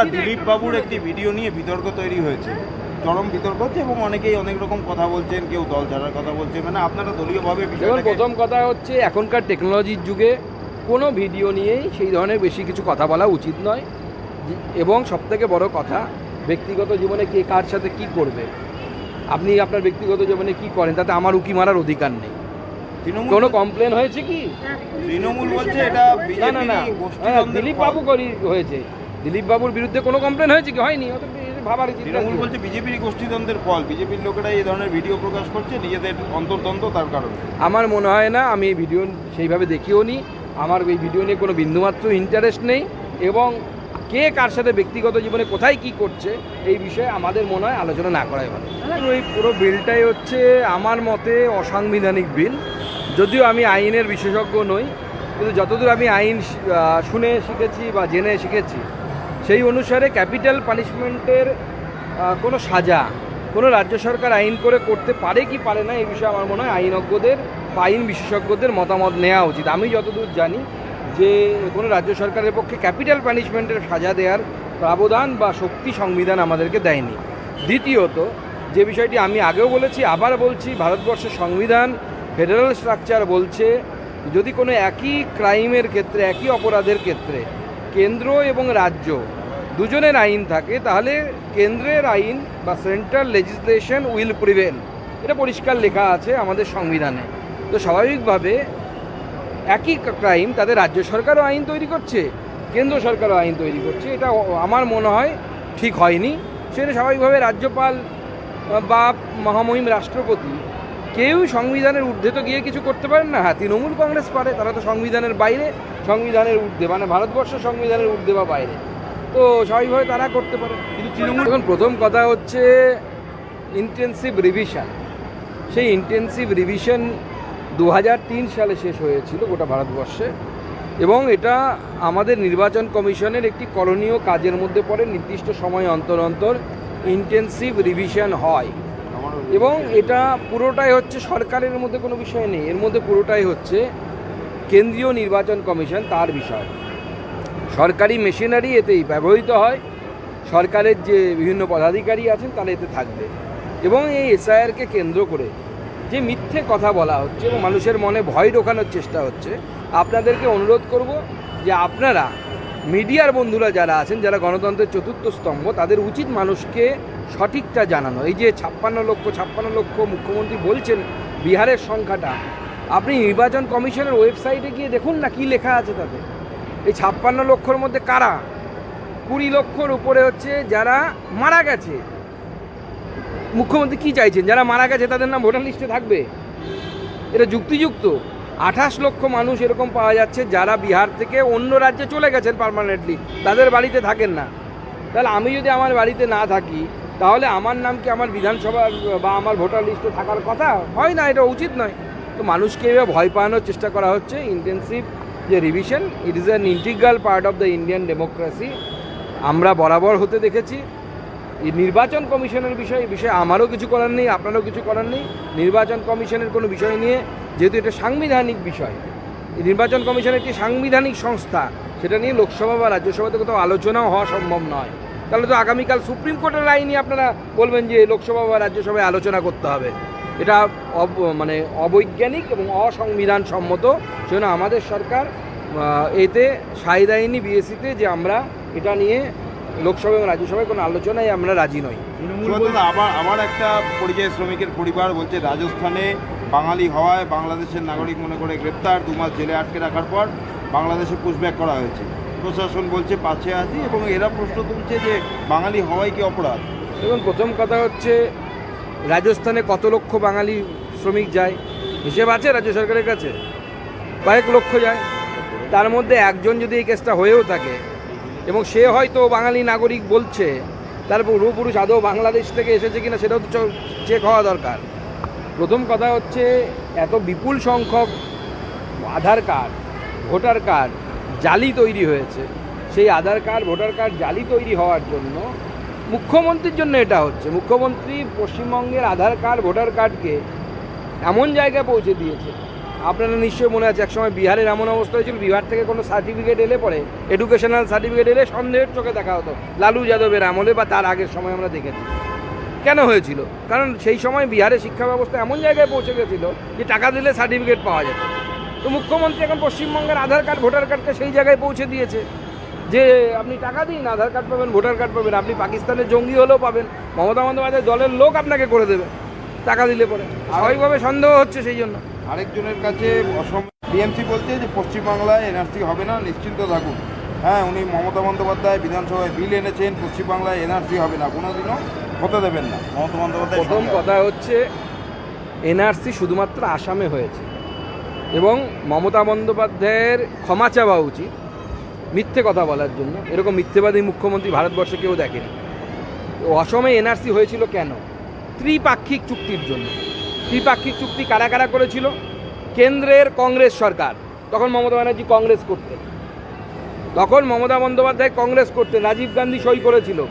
দাদা দিলীপ বাবুর একটি ভিডিও নিয়ে বিতর্ক তৈরি হয়েছে। চরম বিতর্ক হচ্ছে এবং অনেকেই অনেক রকম কথা বলছেন কেউ দল ছাড়ার কথা বলছেন। মানে আপনারা দলীয়ভাবে প্রথম কথা হচ্ছে এখনকার টেকনোলজির যুগে কোনো ভিডিও নিয়েই সেই ধরনের বেশি কিছু কথা বলা উচিত নয়। এবং সবথেকে বড় কথা ব্যক্তিগত জীবনে কে কার সাথে কি করবে? আপনি আপনার ব্যক্তিগত জীবনে কি করেন? তাতে আমার উকি মারার অধিকার নেই। তৃণমূল কোনো কমপ্লেন হয়েছে কি? তৃণমূল বলছে এটা না। না না হ্যাঁ, দিলীপ বাবু করি হয়েছে। দিলীপ বাবুর বিরুদ্ধে কোনো কমপ্লেন হয়েছে কি? হয়নি ভাবার তৃণমূল বলছে বিজেপির গোষ্ঠীদ্বন্দ্বের ফল। বিজেপির লোকেরা এই ধরনের ভিডিও প্রকাশ করছে নিজেদের অন্তর্দ্বন্দ্ব তার কারণে। আমার মনে হয় না আমি এই ভিডিও সেইভাবে দেখিও নি। আমার এই ভিডিও নিয়ে কোনো বিন্দুমাত্র ইন্টারেস্ট নেই। এবং কে কার সাথে ব্যক্তিগত জীবনে কোথায় কি করছে এই বিষয়ে আমাদের মনে হয় আলোচনা না করাই ভালো। ওই পুরো বিলটাই হচ্ছে আমার মতে অসাংবিধানিক বিল। যদিও আমি আইনের বিশেষজ্ঞ নই কিন্তু যতদূর আমি আইন শুনে শিখেছি বা জেনে শিখেছি সেই অনুসারে ক্যাপিটাল পানিশমেন্টের কোনো সাজা কোনো রাজ্য সরকার আইন করে করতে পারে কি পারে না, এই বিষয়ে আমার মনে হয় আইনজ্ঞদের বা আইন বিশেষজ্ঞদের মতামত নেওয়া উচিত। আমি যতদূর জানি যে কোনো রাজ্য সরকারের পক্ষে ক্যাপিটাল পানিশমেন্টের সাজা দেওয়ার প্রাবধান বা শক্তি সংবিধান আমাদেরকে দেয়নি। দ্বিতীয়ত, যে বিষয়টি আমি আগেও বলেছি, আবার বলছি ভারতবর্ষের সংবিধান, ফেডারেল স্ট্রাকচার বলছে, যদি কোনো একই ক্রাইমের ক্ষেত্রে, একই অপরাধের ক্ষেত্রে কেন্দ্র এবং রাজ্য দুজনের আইন থাকে, তাহলে কেন্দ্রের আইন বা সেন্ট্রাল লেজিসলেশন উইল প্রিভেল। এটা পরিষ্কার লেখা আছে আমাদের সংবিধানে। তো স্বাভাবিকভাবে একই ক্রাইম তাদের রাজ্য সরকারও আইন তৈরি করছে, কেন্দ্র সরকারও আইন তৈরি করছে। এটা আমার মনে হয় ঠিক হয়নি। সেটা স্বাভাবিকভাবে রাজ্যপাল বা মহামহিম রাষ্ট্রপতি কেউ সংবিধানের ঊর্ধ্বে তো গিয়ে কিছু করতে পারেন না। হ্যাঁ তৃণমূল কংগ্রেস পারে, তারা তো সংবিধানের বাইরে, সংবিধানের ঊর্ধ্বে মানে ভারতবর্ষ সংবিধানের ঊর্ধ্বে বা বাইরে। তো স্বাভাবিকভাবে তারা করতে পারে। কিন্তু তৃণমূল এখন প্রথম কথা হচ্ছে ইন্টেন্সিভ রিভিশন সেই ইন্টেন্সিভ রিভিশন দু হাজার তিন সালে শেষ হয়েছিল গোটা ভারতবর্ষে এবং এটা আমাদের নির্বাচন কমিশনের একটি করণীয় কাজের মধ্যে পড়ে নির্দিষ্ট সময় অন্তর অন্তর ইন্টেন্সিভ রিভিশন হয়। এবং এটা পুরোটাই হচ্ছে সরকারের মধ্যে কোনো বিষয় নেই। এর মধ্যে পুরোটাই হচ্ছে কেন্দ্রীয় নির্বাচন কমিশন তার বিষয়। সরকারি মেশিনারি এতেই ব্যবহৃত হয়। সরকারের যে বিভিন্ন পদাধিকারী আছেন, তারা এতে থাকবে। এবং এই এসআইআরকে কেন্দ্র করে যে মিথ্যে কথা বলা হচ্ছে এবং মানুষের মনে ভয় ঢোকানোর চেষ্টা হচ্ছে, আপনাদেরকে অনুরোধ করব যে আপনারা, মিডিয়ার বন্ধুরা যারা আছেন, যারা গণতন্ত্রের চতুর্থ স্তম্ভ, তাদের উচিত মানুষকে সঠিকটা জানানো। এই যে ছাপ্পান্ন লক্ষ ছাপ্পান্ন লক্ষ মুখ্যমন্ত্রী বলছেন বিহারের সংখ্যাটা, আপনি নির্বাচন কমিশনের ওয়েবসাইটে গিয়ে দেখুন না কি লেখা আছে তাতে। এই ছাপ্পান্ন লক্ষর মধ্যে কারা? কুড়ি লক্ষর উপরে হচ্ছে যারা মারা গেছে। মুখ্যমন্ত্রী কি চাইছেন? যারা মারা গেছে তাদের নাম ভোটার লিস্টে থাকবে। এটা যুক্তিযুক্ত। আঠাশ লক্ষ মানুষ এরকম পাওয়া যাচ্ছে যারা বিহার থেকে অন্য রাজ্যে চলে গেছেন পার্মানেন্টলি তাদের বাড়িতে থাকেন না। তাহলে আমি যদি আমার বাড়িতে না থাকি, তাহলে আমার নাম কি আমার বিধানসভা বা আমার ভোটার লিস্টে থাকার কথা? হয় না, এটা উচিত নয়। তো মানুষকে এভাবে ভয় পাওয়ানোর চেষ্টা করা হচ্ছে। ইন্টেন্সিভ যে revision it is an integral part of the Indian democracy আমরা বরাবর হতে দেখেছি। নির্বাচন কমিশনের বিষয় বিষয়ে আমারও কিছু করার নেই, আপনারও কিছু করার নেই। নির্বাচন কমিশনের কোনো বিষয় নিয়ে, যেহেতু এটা সাংবিধানিক বিষয় নির্বাচন কমিশন একটি সাংবিধানিক সংস্থা, সেটা নিয়ে লোকসভা বা রাজ্যসভাতে কোথাও আলোচনাও হওয়া সম্ভব নয়। তাহলে তো আগামীকাল সুপ্রিম কোর্টের আইনই আপনারা বলবেন যে লোকসভা বা রাজ্যসভায় আলোচনা করতে হবে। এটা অব মানে অবৈজ্ঞানিক এবং অসংবিধান সম্মত সেজন্য আমাদের সরকার এতে সাহিদ আইনি বিএসসিতে যে আমরা এটা নিয়ে লোকসভা এবং রাজ্যসভায় কোনো আলোচনায় আমরা রাজি নই। দাদা আমার আমার একটা পরিযায়ী শ্রমিকের পরিবার বলছে রাজস্থানে বাঙালি হওয়ায় বাংলাদেশের নাগরিক মনে করে গ্রেপ্তার দু মাস জেলে আটকে রাখার পর বাংলাদেশে পুশব্যাক করা হয়েছে। প্রশাসন বলছে পাশে আছি এবং এরা প্রশ্ন তুলছে যে বাঙালি হওয়াই কি অপরাধ? দেখুন প্রথম কথা হচ্ছে রাজস্থানে কত লক্ষ বাঙালি শ্রমিক যায়? হিসেব আছে রাজ্য সরকারের কাছে? কয়েক লক্ষ যায়। তার মধ্যে একজন যদি এই কেসটা হয়েও থাকে এবং সে হয়তো বাঙালি নাগরিক বলছে, তার পূর্বপুরুষ আদৌ বাংলাদেশ থেকে এসেছে কিনা সেটাও তো চেক হওয়া দরকার। প্রথম কথা হচ্ছে, এত বিপুল সংখ্যক আধার কার্ড, ভোটার কার্ড, জালি তৈরি হয়েছে। সেই আধার কার্ড, ভোটার কার্ড, জালি তৈরি হওয়ার জন্য মুখ্যমন্ত্রীর জন্য এটা হচ্ছে। মুখ্যমন্ত্রী পশ্চিমবঙ্গের আধার কার্ড, ভোটার কার্ডকে এমন জায়গায় পৌঁছে দিয়েছে। আপনারা নিশ্চয়ই মনে আছে, একসময় বিহারের এমন অবস্থা হয়েছিল, বিহার থেকে কোনো সার্টিফিকেট এলে পরে এডুকেশনাল সার্টিফিকেট এলে সন্দেহের চোখে দেখা হতো, লালু যাদবের আমলে বা তার আগের সময় আমরা দেখেছি। কেন হয়েছিল? কারণ সেই সময় বিহারে শিক্ষা ব্যবস্থা এমন জায়গায় পৌঁছে গেছিল যে টাকা দিলে সার্টিফিকেট পাওয়া যেত। তো মুখ্যমন্ত্রী এখন পশ্চিমবঙ্গের আধার কার্ড, ভোটার কার্ডকে সেই জায়গায় পৌঁছে দিয়েছে। যে আপনি টাকা দিন আধার কার্ড পাবেন ভোটার কার্ড পাবেন আপনি পাকিস্তানের জঙ্গি হলেও পাবেন মমতা বন্দ্যোপাধ্যায় দলের লোক আপনাকে করে দেবে টাকা দিলে পরে। স্বাভাবিকভাবে সন্দেহ হচ্ছে সেই জন্য। আরেকজনের কাছে অসম টিএমসি বলছে যে পশ্চিমবাংলায় এনআরসি হবে না নিশ্চিন্ত থাকুন। হ্যাঁ উনি মমতা বন্দ্যোপাধ্যায় বিধানসভায় বিল এনেছেন পশ্চিমবাংলায় এনআরসি হবে না কোনোদিনও হতে দেবেন না। মমতা বন্দ্যোপাধ্যায় প্রথম কথা হচ্ছে এনআরসি শুধুমাত্র আসামে হয়েছে। এবং মমতা বন্দ্যোপাধ্যায়ের ক্ষমা চাওয়া উচিত। মিথ্যে কথা বলার জন্য। এরকম মিথ্যেবাদী মুখ্যমন্ত্রী ভারতবর্ষে কেউ দেখেনি। অসমে এনআরসি হয়েছিল কেন? ত্রিপাক্ষিক চুক্তির জন্য। ত্রিপাক্ষিক চুক্তি কারা কারা করেছিল? কেন্দ্রের কংগ্রেস সরকার। তখন মমতা ব্যানার্জি কংগ্রেস করতেন। তখন মমতা বন্দ্যোপাধ্যায় কংগ্রেস করতেন, রাজীব গান্ধী সই করেছিল।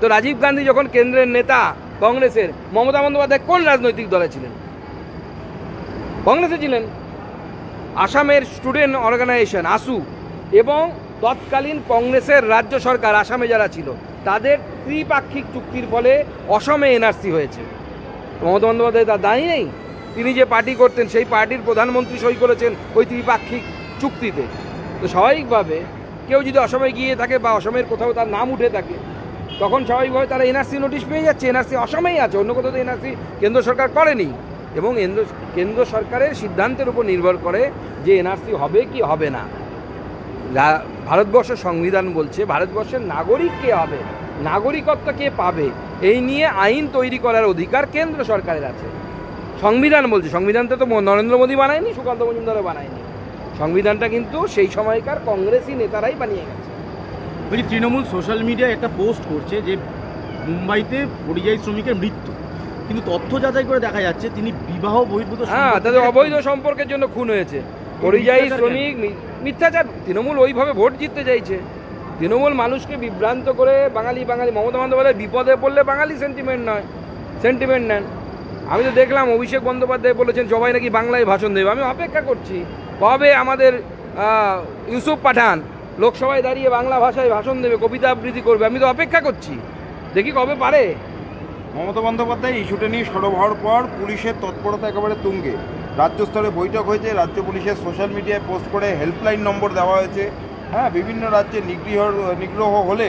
তো রাজীব গান্ধী যখন কেন্দ্রের নেতা কংগ্রেসের, মমতা বন্দ্যোপাধ্যায় কোন রাজনৈতিক দলে ছিলেন? কংগ্রেসে ছিলেন। আসামের স্টুডেন্ট অর্গানাইজেশন আসু এবং তৎকালীন কংগ্রেসের রাজ্য সরকার আসামে যারা ছিল, তাদের ত্রিপাক্ষিক চুক্তির ফলে অসমে এনআরসি হয়েছে। মমতা বন্দ্যোপাধ্যায় তার দায়ী নেই। তিনি যে পার্টি করতেন, সেই পার্টির প্রধানমন্ত্রী সই করেছেন ওই ত্রিপাক্ষিক চুক্তিতে। তো স্বাভাবিকভাবে কেউ যদি অসমে গিয়ে থাকে বা অসমের কোথাও তার নাম উঠে থাকে, তখন স্বাভাবিকভাবে তারা এনআরসি নোটিশ পেয়ে যাচ্ছে। এনআরসি অসমেই আছে, অন্য কোথাও তো এনআরসি কেন্দ্র সরকার করেনি। এবং কেন্দ্র সরকারের সিদ্ধান্তের উপর নির্ভর করে যে এনআরসি হবে কি হবে না। ভারতবর্ষের সংবিধান বলছে ভারতবর্ষের নাগরিক কে হবে? নাগরিকত্ব কে পাবে? এই নিয়ে আইন তৈরি করার অধিকার কেন্দ্র সরকারের আছে। সংবিধান বলছে সংবিধানটা তো নরেন্দ্র মোদী বানায়নি সুকান্ত মজুমদারও বানায়নি। সংবিধানটা কিন্তু সেই সময়কার কংগ্রেসি নেতারাই বানিয়ে গেছে। বলছি তৃণমূল সোশ্যাল মিডিয়ায় একটা পোস্ট করছে যে মুম্বাইতে পরিযায়ী শ্রমিকের মৃত্যু। কিন্তু তথ্য যাচাই করে দেখা যাচ্ছে তিনি বিবাহ বহির্ভূত হ্যাঁ তাদের অবৈধ সম্পর্কের জন্য খুন হয়েছে। পরিযায়ী শ্রমিক মিথ্যাচার, তৃণমূল ওইভাবে ভোট জিততে চাইছে। তৃণমূল মানুষকে বিভ্রান্ত করে বাঙালি বাঙালি, মমতা বন্দ্যোপাধ্যায় বিপদে পড়লে বাঙালি সেন্টিমেন্ট নয় সেন্টিমেন্ট নেন। আমি তো দেখলাম অভিষেক বন্দ্যোপাধ্যায় বলেছেন, সবাই নাকি বাংলায় ভাষণ দেবে। আমি অপেক্ষা করছি, কবে আমাদের ইউসুফ পাঠান লোকসভায় দাঁড়িয়ে বাংলা ভাষায় ভাষণ দেবে, কবিতা আবৃত্তি করবে, আমি তো অপেক্ষা করছি। দেখি কবে পারে। মমতা বন্দ্যোপাধ্যায় ইস্যুটা নিয়ে সরব হওয়ার পর পুলিশের তৎপরতা একেবারে তুঙ্গে। রাজ্য স্তরে বৈঠক হয়েছে। রাজ্য পুলিশের সোশ্যাল মিডিয়ায় পোস্ট করে হেল্পলাইন নম্বর দেওয়া হয়েছে। হ্যাঁ বিভিন্ন রাজ্যে নিগৃহ নিগ্রহ হলে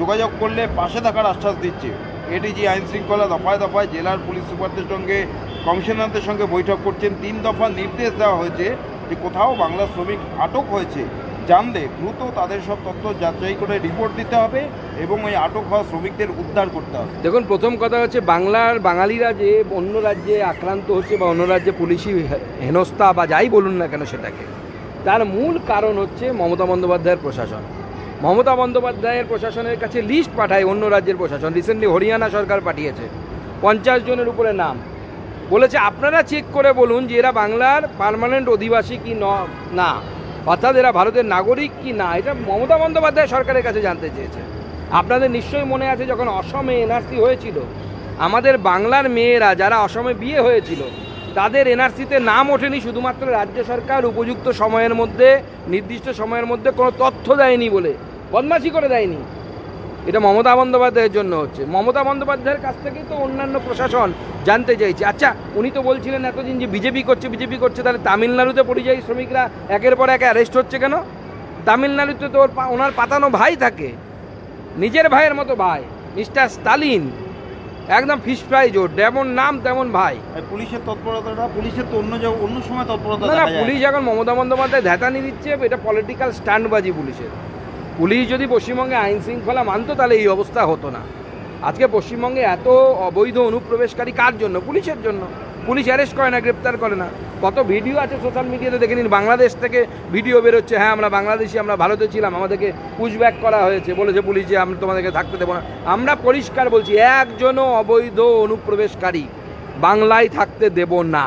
যোগাযোগ করলে পাশে থাকার আশ্বাস দিচ্ছে। এডিজি আইন শৃঙ্খলা দফায় দফায় জেলার পুলিশ সুপারদের সঙ্গে, কমিশনারদের সঙ্গে বৈঠক করছেন। তিন দফা নির্দেশ দেওয়া হয়েছে যে কোথাও বাংলা শ্রমিক আটক হয়েছে। জানলে দ্রুত তাদের সব তথ্য যাচাই করে রিপোর্ট দিতে হবে এবং ওই আটক হওয়া শ্রমিকদের উদ্ধার করতে হবে। দেখুন, প্রথম কথা হচ্ছে বাংলার বাঙালিরা যে অন্য রাজ্যে আক্রান্ত হচ্ছে বা অন্য রাজ্যে পুলিশি হেনস্থা বা যাই বলুন না কেন সেটাকে, তার মূল কারণ হচ্ছে মমতা বন্দ্যোপাধ্যায়ের প্রশাসন। মমতা বন্দ্যোপাধ্যায়ের প্রশাসনের কাছে লিস্ট পাঠায় অন্য রাজ্যের প্রশাসন। রিসেন্টলি হরিয়ানা সরকার পাঠিয়েছে। পঞ্চাশ জনের উপরে নাম। বলেছে, আপনারা চেক করে বলুন যে এরা বাংলার পার্মানেন্ট অধিবাসী কি ন- অর্থাৎ এরা ভারতের নাগরিক কি না? এটা মমতা বন্দ্যোপাধ্যায় সরকারের কাছে জানতে চেয়েছে। আপনাদের নিশ্চয়ই মনে আছে যখন অসমে এনআরসি হয়েছিল, আমাদের বাংলার মেয়েরা যারা অসমে বিয়ে হয়েছিল, তাদের এনআরসিতে নাম ওঠেনি শুধুমাত্র রাজ্য সরকার উপযুক্ত সময়ের মধ্যে, নির্দিষ্ট সময়ের মধ্যে কোনো তথ্য দেয়নি বলে, বদমাশি করে দেয়নি। এটা মমতা বন্দ্যোপাধ্যায়ের জন্য হচ্ছে। মমতা বন্দ্যোপাধ্যায়ের কাছ থেকেই তো অন্যান্য প্রশাসন জানতে চাইছে। আচ্ছা উনি তো বলছিলেন এতদিন যে বিজেপি করছে বিজেপি করছে তাহলে তামিলনাড়ুতে পরিযায়ী শ্রমিকরা একের পর এক অ্যারেস্ট হচ্ছে কেন? তামিলনাড়ুতে তো ওর ওনার পাতানো ভাই থাকে। নিজের ভাইয়ের মতো ভাই মিস্টার স্টালিন। একদম ফিস ফ্রাই জোর যেমন নাম তেমন ভাই। পুলিশের তৎপরতাটা পুলিশের তো অন্য অন্য সময় তৎপরতা না পুলিশ এখন মমতা বন্দ্যোপাধ্যায় ধ্যাতানি দিচ্ছে এটা পলিটিক্যাল স্ট্যান্ডবাজি পুলিশের। পুলিশ যদি পশ্চিমবঙ্গে আইন শৃঙ্খলা মানতো, তাহলে এই অবস্থা হতো না। আজকে পশ্চিমবঙ্গে এত অবৈধ অনুপ্রবেশকারী কার জন্য? পুলিশের জন্য। পুলিশ অ্যারেস্ট করে না, গ্রেপ্তার করে না। কত ভিডিও আছে সোশ্যাল মিডিয়াতে, দেখে নিন, বাংলাদেশ থেকে ভিডিও বেরোচ্ছে হ্যাঁ আমরা বাংলাদেশি, আমরা ভারতে ছিলাম, আমাদেরকে পুশব্যাক করা হয়েছে, বলেছে পুলিশ যে আমরা তোমাদেরকে থাকতে দেবো না। আমরা পরিষ্কার বলছি, একজনও অবৈধ অনুপ্রবেশকারী বাংলায় থাকতে দেব না।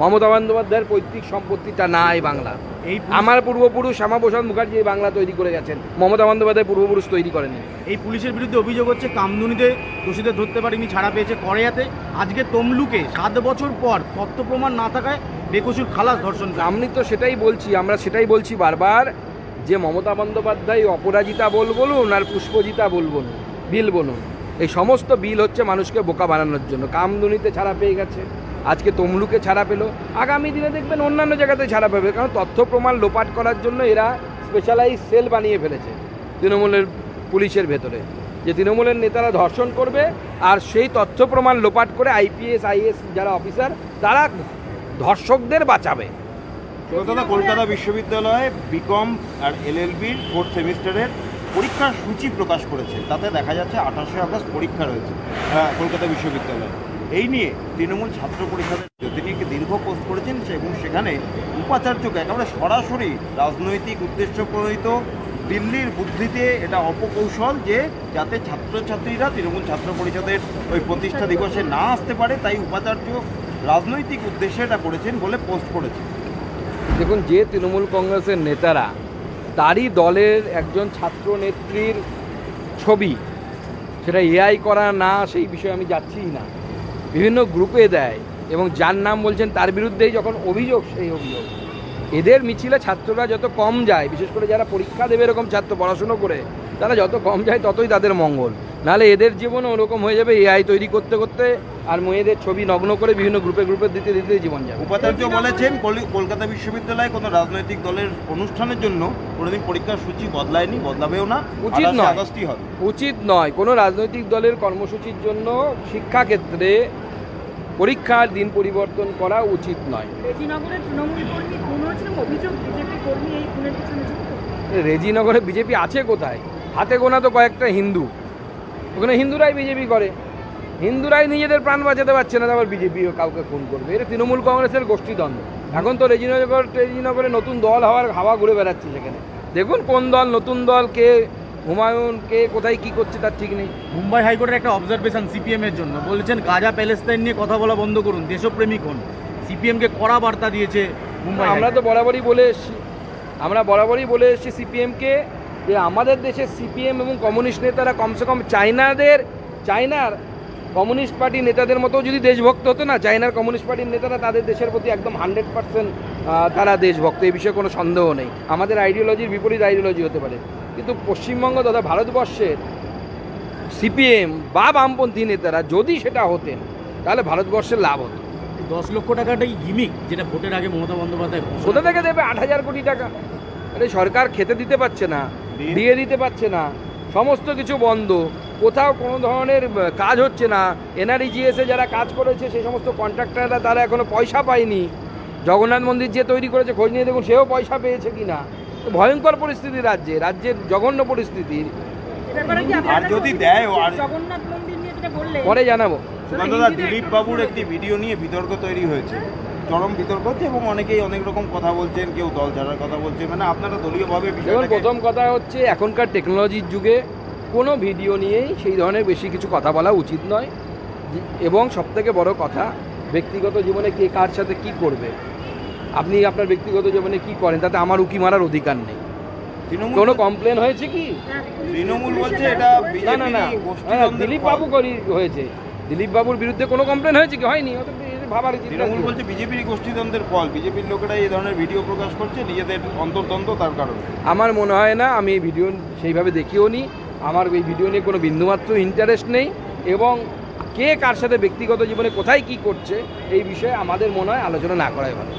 মমতা বন্দ্যোপাধ্যায়ের পৈতৃক সম্পত্তিটা না এই বাংলা এই আমার পূর্বপুরুষ শ্যামাপ্রসাদ মুখার্জি এই বাংলা তৈরি করে গেছেন। মমতা বন্দ্যোপাধ্যায় পূর্বপুরুষ তৈরি করেনি এই পুলিশের বিরুদ্ধে অভিযোগ হচ্ছে কামদুনিতে দোষীদের ধরতে পারেনি ছাড়া পেয়েছে করেয়াতে। আজকে তমলুকে সাত বছর পর তথ্য প্রমাণ না থাকায় বেকসুর খালাস ধর্ষণ আমি তো সেটাই বলছি আমরা সেটাই বলছি বারবার যে মমতা বন্দ্যোপাধ্যায় অপরাজিতা বল বলুন আর পুষ্পজিতা বল বলুন বিল বলুন। এই সমস্ত বিল হচ্ছে মানুষকে বোকা বানানোর জন্য। কামদুনিতে ছাড়া পেয়ে গেছে। আজকে তমলুকে ছাড়া পেল। আগামী দিনে দেখবেন অন্যান্য জায়গাতে ছাড়া পাবে, কারণ তথ্য প্রমাণ লোপাট করার জন্য এরা স্পেশালাইজ সেল বানিয়ে ফেলেছে তৃণমূলের পুলিশের ভেতরে। যে তৃণমূলের নেতারা ধর্ষণ করবে আর সেই তথ্য প্রমাণ লোপাট করে আইপিএস আইএস যারা অফিসার তারা ধর্ষকদের বাঁচাবে। কলকাতা কলকাতা বিশ্ববিদ্যালয়ে বিকম আর এলএলবির ফোর্থ সেমিস্টারের পরীক্ষার সূচি প্রকাশ করেছে। তাতে দেখা যাচ্ছে আঠাশে আগস্ট পরীক্ষা রয়েছে কলকাতা বিশ্ববিদ্যালয়ে। এই নিয়ে তৃণমূল ছাত্র পরিষদের তিনি একটি দীর্ঘ পোস্ট করেছেন এবং সেখানে উপাচার্যকে একেবারে সরাসরি রাজনৈতিক উদ্দেশ্য প্রণীত দিল্লির বুদ্ধিতে এটা অপকৌশল যে যাতে ছাত্রছাত্রীরা তৃণমূল ছাত্র পরিষদের ওই প্রতিষ্ঠা দিবসে না আসতে পারে, তাই উপাচার্য রাজনৈতিক উদ্দেশ্যে এটা করেছেন বলে পোস্ট করেছে দেখুন, যে তৃণমূল কংগ্রেসের নেতারা, তারই দলের একজন ছাত্র নেত্রীর ছবি, সেটা এআই করা না, সেই বিষয়ে আমি যাচ্ছিই না। বিভিন্ন গ্রুপে দেয় এবং যার নাম বলছেন তার বিরুদ্ধেই যখন অভিযোগ, সেই অভিযোগ। এদের মিছিলে ছাত্ররা যত কম যায়, বিশেষ করে যারা পরীক্ষা দেবে এরকম ছাত্র, পড়াশুনো করে, তারা যত কম যায় ততই তাদের মঙ্গল। নাহলে এদের জীবনও ওরকম হয়ে যাবে এআই তৈরি করতে করতে আর মেয়েদের ছবি নগ্ন করে বিভিন্ন গ্রুপে গ্রুপে দিতে দিতে জীবন যাবে। উপাচার্য বলেছেন কলি- কলকাতা বিশ্ববিদ্যালয়ে কোনো রাজনৈতিক দলের অনুষ্ঠানের জন্য কোনোদিন পরীক্ষার সূচি বদলায়নি বদলাবেও না উচিত নয়। হবে। উচিত নয় কোনো রাজনৈতিক দলের কর্মসূচির জন্য শিক্ষাক্ষেত্রে পরীক্ষার দিন পরিবর্তন করা উচিত নয়। রেজিনগরে বিজেপি আছে কোথায়? হাতে গোনা তো কয়েকটা হিন্দু। ওখানে হিন্দুরাই বিজেপি করে। হিন্দুরাই নিজেদের প্রাণ বাঁচাতে পারছে না আবার বিজেপিও কাউকে খুন করবে। এটা তৃণমূল কংগ্রেসের গোষ্ঠীদ্বন্দ্ব এখন তো রেজিনগর রেজিনগরে নতুন দল হওয়ার হাওয়া ঘুরে বেড়াচ্ছে সেখানে। দেখুন কোন দল নতুন দল কে হুমায়ুন কে কোথায় কি করছে তার ঠিক নেই। মুম্বাই হাইকোর্টের একটা অবজারভেশন সিপিএম এর জন্য। বলেছেন গাজা প্যালেস্তাইন নিয়ে কথা বলা বন্ধ করুন। দেশপ্রেমিক হন সিপিএমকে কড়া বার্তা দিয়েছে মুম্বাই আমরা তো বরাবরই বলে এসেছি। আমরা বরাবরই বলে এসেছি সিপিএমকে যে আমাদের দেশের সিপিএম এবং কমিউনিস্ট নেতারা কমসে কম চায়নাদের চায়নার কমিউনিস্ট পার্টি নেতাদের মতো যদি দেশভক্ত হতো না চায়নার কমিউনিস্ট পার্টির নেতারা তাদের দেশের প্রতি একদম হান্ড্রেড পার্সেন্ট তারা দেশভক্ত। এই বিষয়ে কোনো সন্দেহ নেই। আমাদের আইডিওলজির বিপরীত আইডিওলজি হতে পারে। কিন্তু পশ্চিমবঙ্গ তথা ভারতবর্ষের সিপিএম বা বামপন্থী নেতারা যদি সেটা হতেন তাহলে ভারতবর্ষের লাভ হতো। দশ লক্ষ টাকাটাই গিমিক যেটা ভোটের আগে মমতা বন্দ্যোপাধ্যায় কোথা থেকে দেবে আট হাজার কোটি টাকা। আরে সরকার খেতে দিতে পারছে না। দিয়ে- দিয়ে দিতে পারছে না। সমস্ত কিছু বন্ধ। কোথাও কোনো ধরনের কাজ হচ্ছে না। এনআরইজিএসে যারা কাজ করেছে সেই সমস্ত কন্ট্রাক্টাররা তারা এখনও পয়সা পায়নি। জগন্নাথ মন্দির যে তৈরি করেছে খোঁজ নিয়ে দেখুন সেও পয়সা পেয়েছে কি না ভয়ঙ্কর পরিস্থিতি রাজ্যে রাজ্যের জঘন্য পরিস্থিতি। এ ব্যাপারে কি আর যদি দেয়ও আর জগন্নাথ মন্দির নিয়ে যেটা বললেন পরে জানাব। দিলীপ বাবুর একটি ভিডিও নিয়ে বিতর্ক তৈরি হয়েছে। চরম বিতর্ক হচ্ছে এবং অনেকেই অনেক রকম কথা বলছেন কেউ দল ছাড়ার কথা বলছে। মানে আপনারা দলীয়ভাবে দেখুন প্রথম কথা হচ্ছে এখনকার টেকনোলজির যুগে কোনো ভিডিও নিয়েই সেই ধরনের বেশি কিছু কথা বলা উচিত নয়। এবং সবথেকে বড় কথা ব্যক্তিগত জীবনে কে কার সাথে কি করবে? আপনি আপনার ব্যক্তিগত জীবনে কি করেন? তাতে আমার উকি মারার অধিকার নেই। তৃণমূল কোনো কমপ্লেন হয়েছে কি? তৃণমূল বলছে এটা না না না দিলীপ বাবু করি হয়েছে। দিলীপ বাবুর বিরুদ্ধে কোনো কমপ্লেন হয়েছে কি? হয়নি ভাবার তৃণমূল বলছে বিজেপির গোষ্ঠীদ্বন্দ্বের ফল। বিজেপির লোকেরা এই ধরনের ভিডিও প্রকাশ করছে নিজেদের অন্তর্দ্বন্দ্ব তার কারণে। আমার মনে হয় না আমি এই ভিডিও সেইভাবে দেখিও নি। আমার এই ভিডিও নিয়ে কোনো বিন্দুমাত্র ইন্টারেস্ট নেই। এবং কে কার সাথে ব্যক্তিগত জীবনে কোথায় কি করছে এই বিষয়ে আমাদের মনে হয় আলোচনা না করাই ভালো।